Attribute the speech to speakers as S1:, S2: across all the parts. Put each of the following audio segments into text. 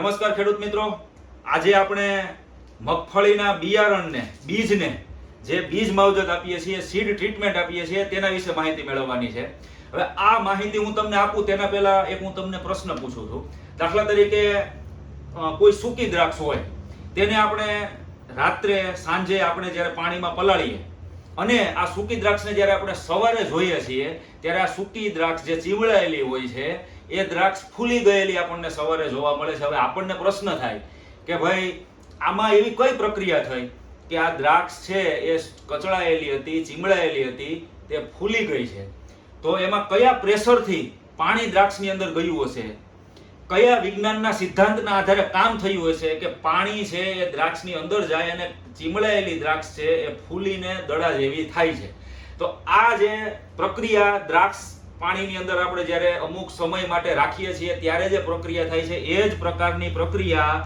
S1: નમસ્કાર ખેડૂત મિત્રો. આજે આપણે મગફળીના બિયારણને, બીજને જે બીજ માવજત આપીએ છીએ સીડ ટ્રીટમેન્ટ આપીએ છીએ, તેના વિશે માહિતી મેળવવાની છે. હવે આ માહિતી હું તમને આપું, તેના પહેલા એક હું તમને પ્રશ્ન પૂછું છું. દાખલા તરીકે કોઈ સૂકી દ્રાક્ષ હોય, તેને આપણે રાત્રે, સાંજે આપણે જ્યારે પાણીમાં પલાળીએ અને આ સૂકી દ્રાક્ષને જ્યારે આપણે સવારે જોઈએ છીએ, ત્યારે આ સૂકી દ્રાક્ષ જે ચીવડાયેલી હોય છે, એ દ્રાક્ષ ફૂલી ગયેલી આપણને સવારે જોવા મળે છે. હવે આપણને પ્રશ્ન થાય કે ભાઈ, આમાં એવી કઈ પ્રક્રિયા થઈ કે આ દ્રાક્ષ છે એ કચડાયેલી હતી, ચીમડાયેલી હતી, તે ફૂલી ગઈ છે? તો એમાં કયા પ્રેશરથી પાણી દ્રાક્ષની અંદર ગયું હશે? કયા વિજ્ઞાનના સિદ્ધાંતના આધારે કામ થયું હશે કે પાણી છે એ દ્રાક્ષની અંદર જાય અને ચીમડાયેલી દ્રાક્ષ છે એ ફૂલીને દડા જેવી થાય છે. તો આ જે પ્રક્રિયા દ્રાક્ષ પાણીની અંદર આપણે જ્યારે અમુક સમય માટે રાખીએ છીએ ત્યારે જે પ્રક્રિયા થાય છે એ જ પ્રકારની પ્રક્રિયા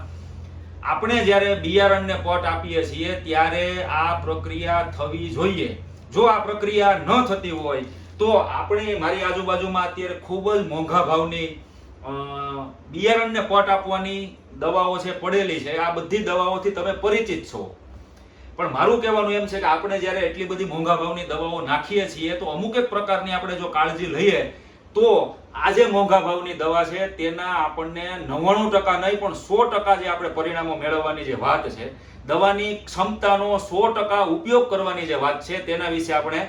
S1: આપણે જ્યારે બિયારણને પટ આપીએ છીએ ત્યારે આ પ્રક્રિયા થવી જોઈએ. જો આ પ્રક્રિયા ન થતી હોય તો આપણે મારી આજુબાજુમાં અત્યારે ખૂબ જ મોંઘા ભાવની બિયારણને પટ આપવાની દવાઓ છે પડેલી છે. આ બધી દવાઓથી તમે પરિચિત છો. પણ મારું કહેવાનું એમ છે કે આપણે જ્યારે એટલી બધી મોંઘા ભાવની દવાઓ નાખીએ છીએ, તો અમુક એક પ્રકારની આપણે જો કાળજી લઈએ, તો આજે મોંઘા ભાવની દવા છે, તેના આપણને નવ્વાણું ટકા નહીં, પણ સો ટકા જે આપણે પરિણામો મેળવવાની જે વાત છે, દવાની ક્ષમતાનો સો ટકા ઉપયોગ કરવાની જે વાત છે, તેના વિશે આપણે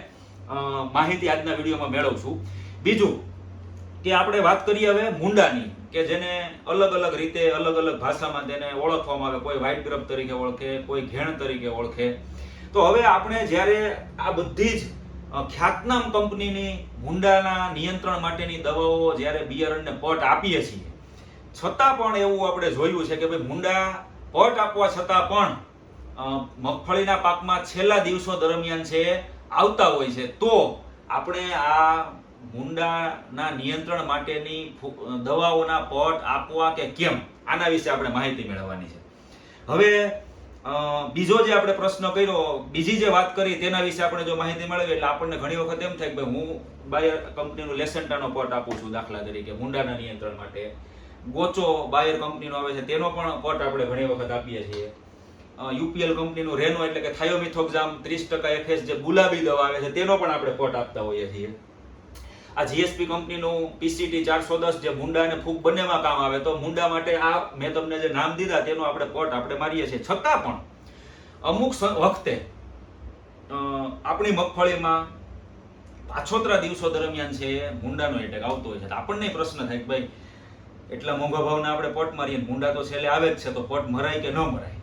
S1: માહિતી આજના વિડીયોમાં મેળવશું. બીજું કે આપણે વાત કરીએ હવે મુંડાની, કે જેને અલગ અલગ રીતે, અલગ અલગ ભાષામાં તેને ઓળખવામાં આવે, કોઈ વ્હાઇટ ગ્રબ તરીકે ઓળખે, કોઈ ઘેણ તરીકે ઓળખે. તો હવે આપણે જ્યારે આ બધી જ ખ્યાતનામ કંપનીની મુંડાના નિયંત્રણ માટેની દવાઓ જ્યારે બિયારણને પટ આપીએ છીએ, છતાં પણ એવું આપણે જોયું છે કે ભાઈ મુંડા પટ આપવા છતાં પણ મગફળીના પાકમાં છેલ્લા દિવસો દરમિયાન છે, આવતા હોય છે. તો આપણે આ મુંડાના નિયંત્રણ માટેની દવાઓના પટ આપવા કે કેમ? આના વિશે આપણે માહિતી મેળવવાની છે. હવે બીજો જે આપણે પ્રશ્ન કર્યો, બીજી જે વાત કરી તેના વિશે આપણે જો માહિતી મેળવીએ એટલે આપણને ઘણી વખત એમ થાય કે ભાઈ હું બાયર કંપનીનું લેસન્ટાનો પટ આપું છું દાખલા તરીકે મુંડાના નિયંત્રણ માટે. ગોચો બાયર કંપનીનો આવે છે, તેનો પણ પટ આપણે ઘણી વખત આપીએ છીએ. યુપીએલ કંપનીનું રેનો એટલે કે થાયોમિથોક્ઝામ ત્રીસ ટકા એફએસ જે ગુલાબી દવા આવે છે, તેનો પણ આપણે પટ આપતા હોઈએ છીએ. આ જીએસપી કંપનીનું પીસીટી ચારસો દસ જે મુંડા અને ફૂગ બંનેમાં કામ આવે તો મુંડા માટે આ મેં તમને જે નામ દીધા તેનો આપણે પટ આપણે મારીએ છીએ. છતાં પણ અમુક વખતે આપણી મગફળીમાં પાછોતરા દિવસો દરમિયાન છે મુંડાનો એટેક આવતો હોય છે. આપણને પ્રશ્ન થાય કે ભાઈ, એટલા મોંઘા ભાવના આપણે પટ મારીએ મુંડા તો છેલ્લે આવે જ છે, તો પટ મરાય કે ન મરાય?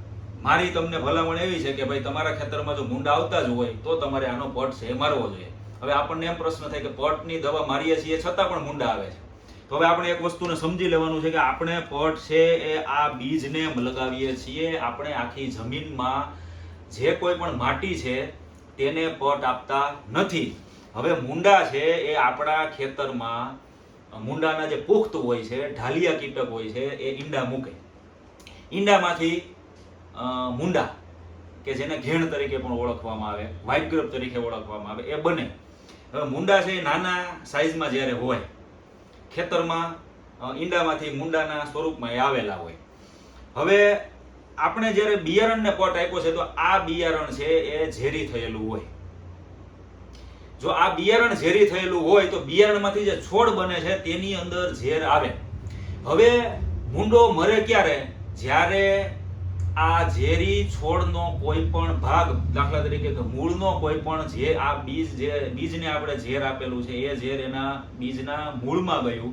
S1: મારી તમને ભલામણ એવી છે કે ભાઈ, તમારા ખેતરમાં જો મુંડા આવતા જ હોય તો તમારે આનો પટ છે એ મારવો જોઈએ. હવે આપણને એમ પ્રશ્ન થાય કે પટની દવા મારીએ છીએ છતાં પણ મુંડા આવે છે. તો હવે આપણે એક વસ્તુને સમજી લેવાનું છે કે આપણે પટ છે એ આ બીજને લગાવીએ છીએ. આપણે આખી જમીનમાં જે કોઈ પણ માટી છે તેને પટ આપતા નથી. હવે મુંડા છે એ આપણા ખેતરમાં, મુંડાના જે પુખ્ત હોય છે, ઢાલિયા કીટક હોય છે, એ ઈંડા મૂકે. ઈંડામાંથી મુંડા, કે જેને ઘેણ તરીકે પણ ઓળખવામાં આવે ગ્રબ તરીકે ઓળખવામાં આવે, એ બને. હવે મુંડા છે નાના સાઈઝમાં જ્યારે હોય, ખેતરમાં ઈંડામાંથી મુંડાના સ્વરૂપમાં એ આવેલા હોય. હવે આપણે જ્યારે બિયારણને પટ આપ્યો છે, તો આ બિયારણ છે એ ઝેરી થયેલું હોય. જો આ બિયારણ ઝેરી થયેલું હોય, તો બિયારણમાંથી જે છોડ બને છે, તેની અંદર ઝેર આવે. હવે મુંડો મરે ક્યારે? જ્યારે આ ઝેરી છોડનો કોઈ પણ ભાગ, દાખલા તરીકે કે મૂળનો કોઈ પણ જે આ બીજ જે, બીજને આપણે ઝેર આપેલું છે, એ ઝેર એના બીજના મૂળમાં ગયું.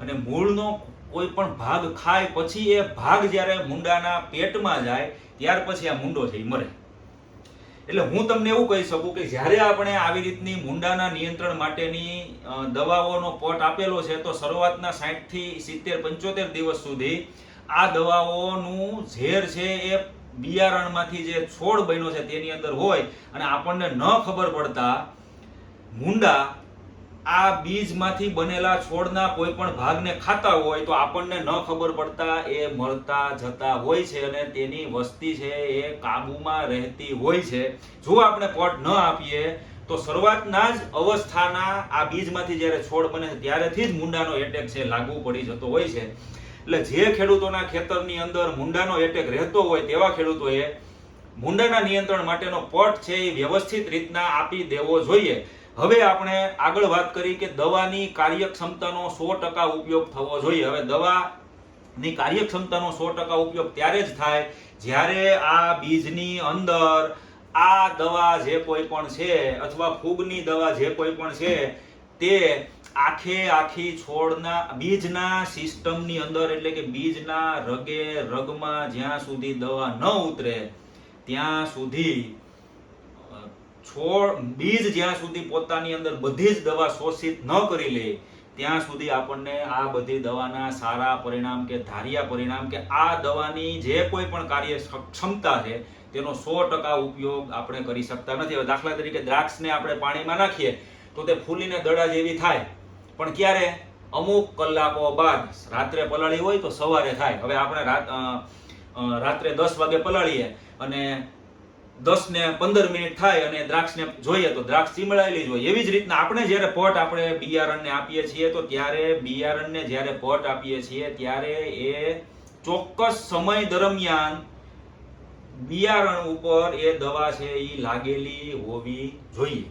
S1: અને મૂળનો કોઈ પણ ભાગ ખાય પછી એ ભાગ જ્યારે મુંડાના પેટમાં જાય, ત્યાર પછી આ મુંડો છે, એ મરે. એટલે હું તમને એવું કહી શકું કે જ્યારે આપણે આવી રીતની મુંડાના નિયંત્રણ માટેની દવાઓનો પોટ આપેલો છે, તો શરૂઆતના 60 થી સિત્તેર પંચોતેર દિવસ સુધી આ દવાઓનું ઝેર છે એ બિયારણમાંથી જે છોડ બન્યો છે તેની અંદર હોય અને આપણને ન ખબર પડતા મુંડા આ બીજમાંથી બનેલા છોડના કોઈ પણ ભાગને ખાતા હોય તો આપણને ન ખબર પડતા એ મળતા જતા હોય છે અને તેની વસ્તી છે એ કાબુમાં રહેતી હોય છે. જો આપણે પટ ન આપીએ તો શરૂઆતના જ અવસ્થાના આ બીજમાંથી જ્યારે છોડ બને ત્યારેથી જ મુંડાનો એટેક છે, લાગુ પડી જતો હોય છે. એટલે જે ખેડૂતોના ખેતરની અંદર મુંડાનો એટેક રહેતો હોય તેવા ખેડૂતોએ મુંડાના નિયંત્રણ માટેનો પટ છે એ વ્યવસ્થિત રીતના આપી દેવો જોઈએ. હવે આપણે આગળ વાત કરી કે દવાની કાર્યક્ષમતાનો સો ટકા ઉપયોગ થવો જોઈએ. હવે દવાની કાર્યક્ષમતાનો સો ટકા ઉપયોગ ત્યારે જ થાય જ્યારે આ બીજની અંદર આ દવા જે કોઈ પણ છે અથવા ફૂગની દવા જે કોઈ પણ છે તે આખે આખી છોડના બીજના સિસ્ટમની અંદર એટલે કે બીજના રગે રગમાં જ્યાં સુધી દવા ન ઉતરે, ત્યાં સુધી છોડ, બીજ જ્યાં સુધી પોતાની અંદર બધી જ દવા શોષિત ન કરી લે, ત્યાં સુધી આપણને આ બધી દવાના સારા પરિણામ કે ધાર્યા પરિણામ કે આ દવાની જે કોઈ પણ કાર્ય ક્ષમતા છે, તેનો સો ટકા ઉપયોગ આપણે કરી શકતા નથી. હવે દાખલા તરીકે દ્રાક્ષને આપણે પાણીમાં નાખીએ, તો તે ફૂલીને દડા જેવી થાય. પણ ક્યારે? અમુક કલાકો બાદ. રાત્રે પલાળી હોય તો સવારે થાય. હવે આપણે રાત્રે દસ વાગે પલાળીએ અને દસ ને પંદર મિનિટ થાય અને દ્રાક્ષને જોઈએ તો દ્રાક્ષ ચીમળાયેલી જ હોય. એવી જ રીતના આપણે જ્યારે પોટ આપણે બિયારણને આપીએ છીએ તો ત્યારે બિયારણને જ્યારે પોટ આપીએ છીએ ત્યારે એ ચોક્કસ સમય દરમિયાન બિયારણ ઉપર એ દવા છે એ લાગેલી હોવી જોઈએ.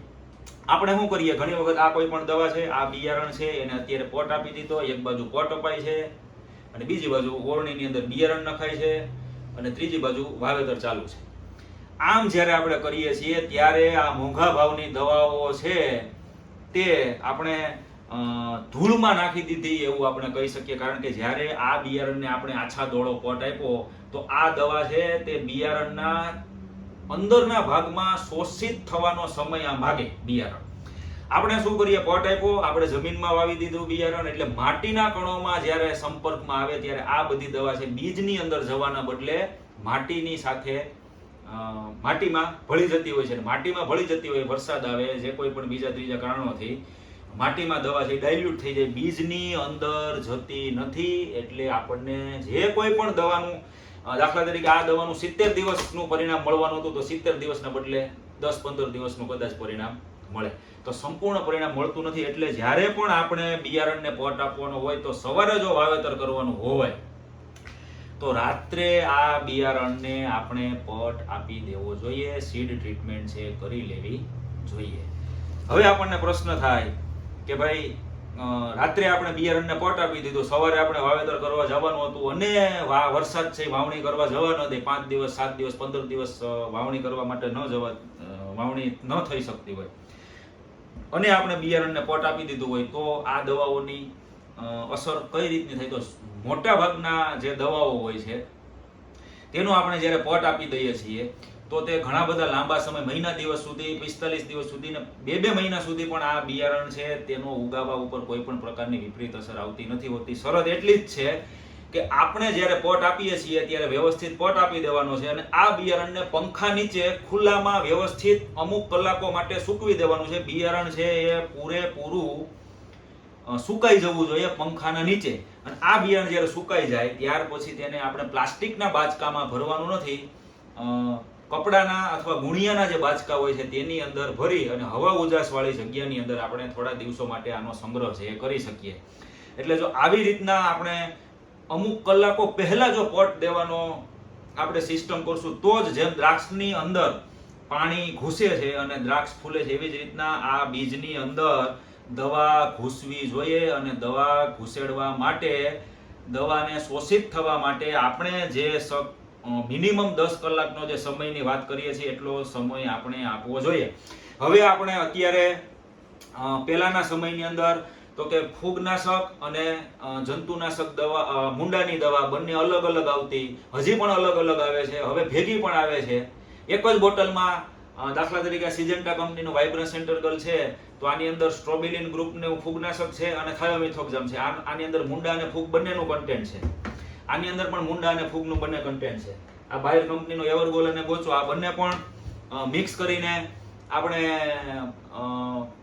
S1: આપણે શું કરીએ? ઘણી વખત આ કોઈ પણ દવા છે, આ બિયારણ છે, એને અત્યારે પોટ આપી દીધો, એક બાજુ પોટ અપાય છે, અને બીજી બાજુ ઓરણીની અંદર બિયારણ નખાય છે, અને ત્રીજી બાજુ વાવેતર ચાલુ છે. આમ જ્યારે આપણે કરીએ છીએ, ત્યારે આ મોંઘા ભાવની દવાઓ છે, તે આપણે ધૂળમાં નાખી દીધી એવું આપણે કહી શકીએ. કારણ કે જ્યારે આ બિયારણને આપણે આછા દોડો પોટ આપ્યો, તો આ દવા છે તે બિયારણના અંદરના ભાગમાં શોષિત થવાનો સમય આ ભાગે બિયારણ. આપણે શું કરીએ? પોટ આપ્યો, આપણે જમીનમાં વાવી દીધું બિયારણ, એટલે માટીના કણોમાં જ્યારે સંપર્કમાં આવે ત્યારે આ બધી દવા છે બીજની અંદર જવાના બદલે માટીની સાથે માટીમાં ભળી જતી હોય છે. માટીમાં ભળી જતી હોય વરસાદ આવે, જે કોઈ પણ બીજા ત્રીજા કારણોથી માટીમાં દવા છે ડાયલ્યુટ થઈ જાય. બીજની અંદર જતી નથી. એટલે આપણને જે કોઈ પણ દવાનું દાખલા તરીકે આ દવાનું સિત્તેર દિવસનું પરિણામ મળવાનું હતું, તો સિત્તેર દિવસના બદલે દસ પંદર દિવસનું કદાચ પરિણામ મળે. તો સંપૂર્ણ પરિણામ મળતું નથી. એટલે જ્યારે પણ આપણે બિયારણને પોટ આપવાનો હોય, તો સવારે જો વાવેતર કરવાનું હોય, તો રાત્રે આ બિયારણને આપણે પટ આપી દેવો જોઈએ. સીડ ટ્રીટમેન્ટ છે કરી લેવી જોઈએ. હવે આપણને પ્રશ્ન થાય કે ભાઈ રાત્રે આપણે બિયારણને પટ આપી દીધું, સવારે આપણે વાવેતર કરવા જવાનું હતું અને વરસાદ છે, વાવણી કરવા જવા ન દે. પાંચ દિવસ, સાત દિવસ, પંદર દિવસ વાવણી કરવા માટે ન જવા વાવણી ન થઈ શકતી હોય. અને આપણે બિયારણને પટ આપી દીધું હોય તો આ દવાઓની અસર કઈ રીતની થાય? તો મોટા ભાગના જે દવાઓ હોય છે, તેનો આપણે જ્યારે પટ આપી દઈએ છીએ તો તે ઘણા બધા લાંબા સમય, મહિના દિવસ સુધી, પિસ્તાલીસ દિવસ સુધી ને બે બે મહિના સુધી પણ આ બિયારણ છે, તેનો ઉગાવા ઉપર કોઈ પણ પ્રકારની વિપરીત અસર આવતી નથી હોતી. શરત એટલી જ છે કે આપણે જ્યારે પટ આપીએ છીએ, ત્યારે વ્યવસ્થિત પટ આપી દેવાનો છે અને આ બિયારણને પંખા નીચે ખુલ્લામાં વ્યવસ્થિત અમુક કલાકો માટે સૂકવી દેવાનું છે. બિયારણ છે એ પૂરેપૂરું સુકાઈ જવું જોઈએ પંખાના નીચે. અને આ બિયારણ જ્યારે સુકાઈ જાય, ત્યાર પછી તેને આપણે પ્લાસ્ટિકના બાચકામાં ભરવાનું નથી. કપડાના અથવા ગુણિયાના જે બાચકા હોય છે તેની અંદર ભરી અને હવા ઉજાસવાળી જગ્યાની અંદર આપણે થોડા દિવસો માટે આનો સંગ્રહ છે એ કરી શકીએ. એટલે જો આવી રીતના આપણે અમુક કલાકો પહેલા જો પટ દેવાનો આપણે સિસ્ટમ કરશું, તો જ જેમ દ્રાક્ષની અંદર પાણી ઘૂસે છે અને દ્રાક્ષ ફૂલે છે, એવી જ રીતના આ બીજની અંદર દવા ઘૂસવી જોઈએ અને દવા ઘૂસેડવા માટે, દવાને શોષિત થવા માટે આપણે જે મિનિમમ દસ કલાકનો જે સમયની વાત કરીએ છીએ, એટલો સમય આપણે આપવો જોઈએ. હવે આપણે અત્યારે પહેલાના સમયની અંદર તો કે ફૂગનાશક અને જંતુનાશક દવા મુંડાની દવા બંને અલગ અલગ આવતી, હજી પણ અલગ અલગ આવે છે, હવે ભેગી પણ આવે છે. એક જ બોટલમાં દાખલા તરીકે સિજન્ટા કંપનીનું વાઇબ્રન્સ સેન્ટરગલ છે, તો આની અંદર સ્ટ્રોબિલિન ગ્રુપનું ફૂગનાશક છે અને થાયોમિથોક્ઝમ છે. આની અંદર મુંડા અને ફૂગ બંનેનું કન્ટેન્ટ છે. આની અંદર પણ મુંડા અને ફૂગનું બંને કન્ટેન્ટ છે. આ બાયર કંપનીનો એવરગોલ અને ગોચો આ બંને પણ મિક્સ કરીને આપણે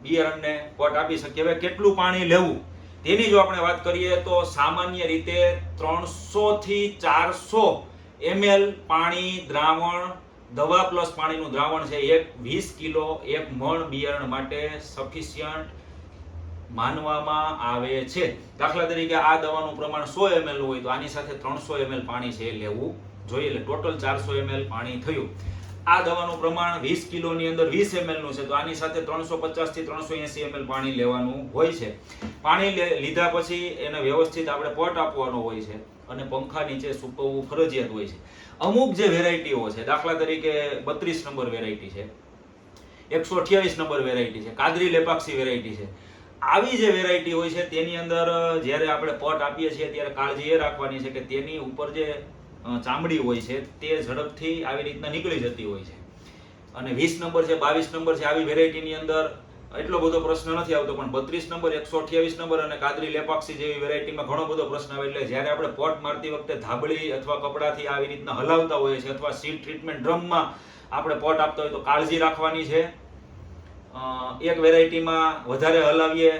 S1: બિયારણને પોટ આપી શકીએ. હવે કેટલું પાણી લેવું? તેની જો આપણે વાત કરીએ તો સામાન્ય રીતે ત્રણસો થી ચારસો એમએલ પાણી દ્રાવણ, દવા પ્લસ પાણીનું દ્રાવણ છે. એક વીસ કિલો, એક મણ બિયારણ માટે સફિશિયન્ટ માનવામાં આવે છે. દાખલા તરીકે આ દવાનું પ્રમાણ સો ml હોય તો આની સાથે ત્રણસો એમએલ પાણી છે એ લેવું જોઈએ. એટલે ટોટલ ચારસો એમએલ પાણી થયું. આ દવાનું પ્રમાણ વીસ કિલોની અંદર વીસ એમએલનું છે તો આની સાથે ત્રણસો પચાસથી ત્રણસો એસી એમએલ પાણી લેવાનું હોય છે. પાણી લીધા પછી એને વ્યવસ્થિત આપણે પટ આપવાનો હોય છે અને પંખા નીચે સૂકવવું ફરજિયાત હોય છે. અમુક જે વેરાયટીઓ છે, દાખલા તરીકે બત્રીસ નંબર વેરાયટી છે, એકસો અઠ્યાવીસ નંબર વેરાયટી છે, કાદરી લેપાક્ષી વેરાયટી છે આવી જે વેરાયટી હોય છે, તેની અંદર જ્યારે આપણે પટ આપીએ છીએ, ત્યારે કાળજી એ રાખવાની છે કે તેની ઉપર જે ચામડી હોય છે, તે ઝડપથી આવી રીતના નીકળી જતી હોય છે. અને વીસ નંબર છે, બાવીસ નંબર છે, આવી વેરાયટીની અંદર એટલો બધો પ્રશ્ન નથી આવતો, પણ બત્રીસ નંબર, એકસો અઠ્યાવીસ નંબર અને કાદરી લેપાક્ષી જેવી વેરાયટીમાં ઘણો બધો પ્રશ્ન આવે એટલે જ્યારે આપણે પોટ મારતી વખતે ધાબળી અથવા કપડાથી આવી રીતના હલાવતા હોઈએ છીએ અથવા સીટ ટ્રીટમેન્ટ ડ્રમમાં આપણે પોટ આપતા હોય તો કાળજી રાખવાની છે. એક વેરાયટીમાં વધારે હલાવીએ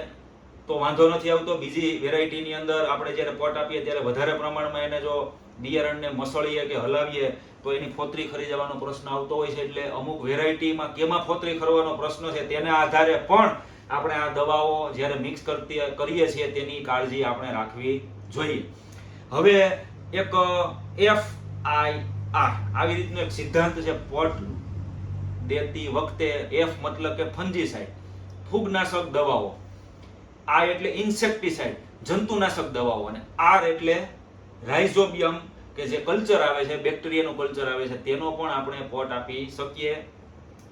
S1: તો વાંધો નથી આવતો. બીજી વેરાયટીની અંદર આપણે જ્યારે પોટ આપીએ ત્યારે વધારે પ્રમાણમાં એને જો બિયારણને મસળીએ કે હલાવીએ તો એની ફોતરી ખરી જવાનો પ્રશ્ન આવતો હોય છે. એટલે અમુક વેરાયટીમાં કેમાં ફોતરી ખરવાનો પ્રશ્ન છે તેના આધારે પણ આપણે આ દવાઓ જ્યારે મિક્સ કરતી, કરીએ છીએ તેની કાળજી આપણે રાખવી જોઈએ. હવે એક, એફ આઈ આર. આવી રીતનો એક સિદ્ધાંત છે, પોટ દેતી વખતે એફ મતલબ કે ફંજીસાઇડ ફૂગનાશક દવાઓ. આ એટલે ઇન્સેક્ટિસાઇડ, જંતુનાશક દવાઓ. અને આર એટલે રાઇઝોબિયમ, કે જે કલ્ચર આવે છે, બેક્ટેરિયાનું કલ્ચર આવે છે, તેનો પણ આપણે પોટ આપી શકીએ.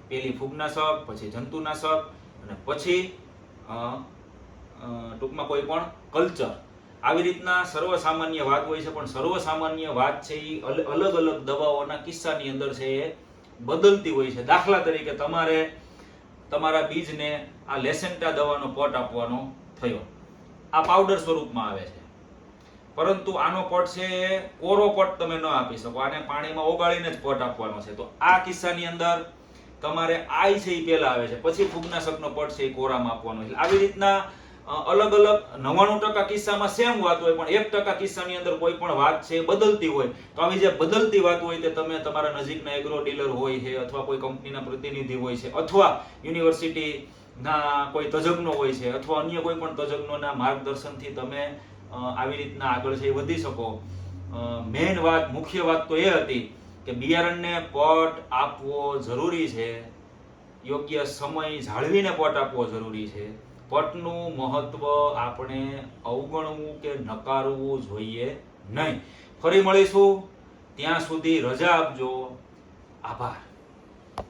S1: પેલી ફૂગનાશક, પછી જંતુનાશક, અને પછી ટૂંકમાં કોઈ પણ કલ્ચર. આવી રીતના સર્વસામાન્ય વાત હોય છે, પણ સર્વસામાન્ય વાત છે એ અલગ અલગ દવાઓના કિસ્સાની અંદર છે એ બદલતી હોય છે. દાખલા તરીકે તમારે તમારા બીજને આ લેસેન્ટા દવાનો પોટ આપવાનો થયો. આ પાવડર સ્વરૂપમાં આવે છે. પરંતુ આનો પોટ છે એ કોરો પોટ તમે ન આપી શકો. આને પાણીમાં ઓગાળીને જ પોટ આપવાનો છે. તો આ કિસ્સાની અંદર તમારે આઈ છે એ પહેલા આવે છે. પછી ફૂગનાશકનો પોટ છે એ કોરામાં આપવાનો. છે આવી રીતના અલગ અલગ નવ્વાણું ટકા કિસ્સામાં સેમ વાત હોય, પણ એક ટકા કિસ્સાની અંદર કોઈ પણ વાત છે બદલતી હોય. તો આવી જે બદલતી વાત હોય તે તમે તમારા નજીકના એગ્રો ડીલર હોય છે અથવા કોઈ કંપનીના પ્રતિનિધિ હોય છે અથવા યુનિવર્સિટી ના કોઈ તજજ્ઞો હોય છે અથવા અન્ય કોઈ પણ તજજ્ઞોના માર્ગદર્શનથી તમે આવી રીતના આગળ છે એ વધી શકો. મેઇન વાત, મુખ્ય વાત તો એ હતી કે બિયારણને પટ આપવો જરૂરી છે. યોગ્ય સમય જાળવીને પટ આપવો જરૂરી છે. પટનું મહત્વ આપણે અવગણવું કે નકારવું જોઈએ નહીં. ફરી મળીશું. ત્યાં સુધી રજા આપજો. આભાર.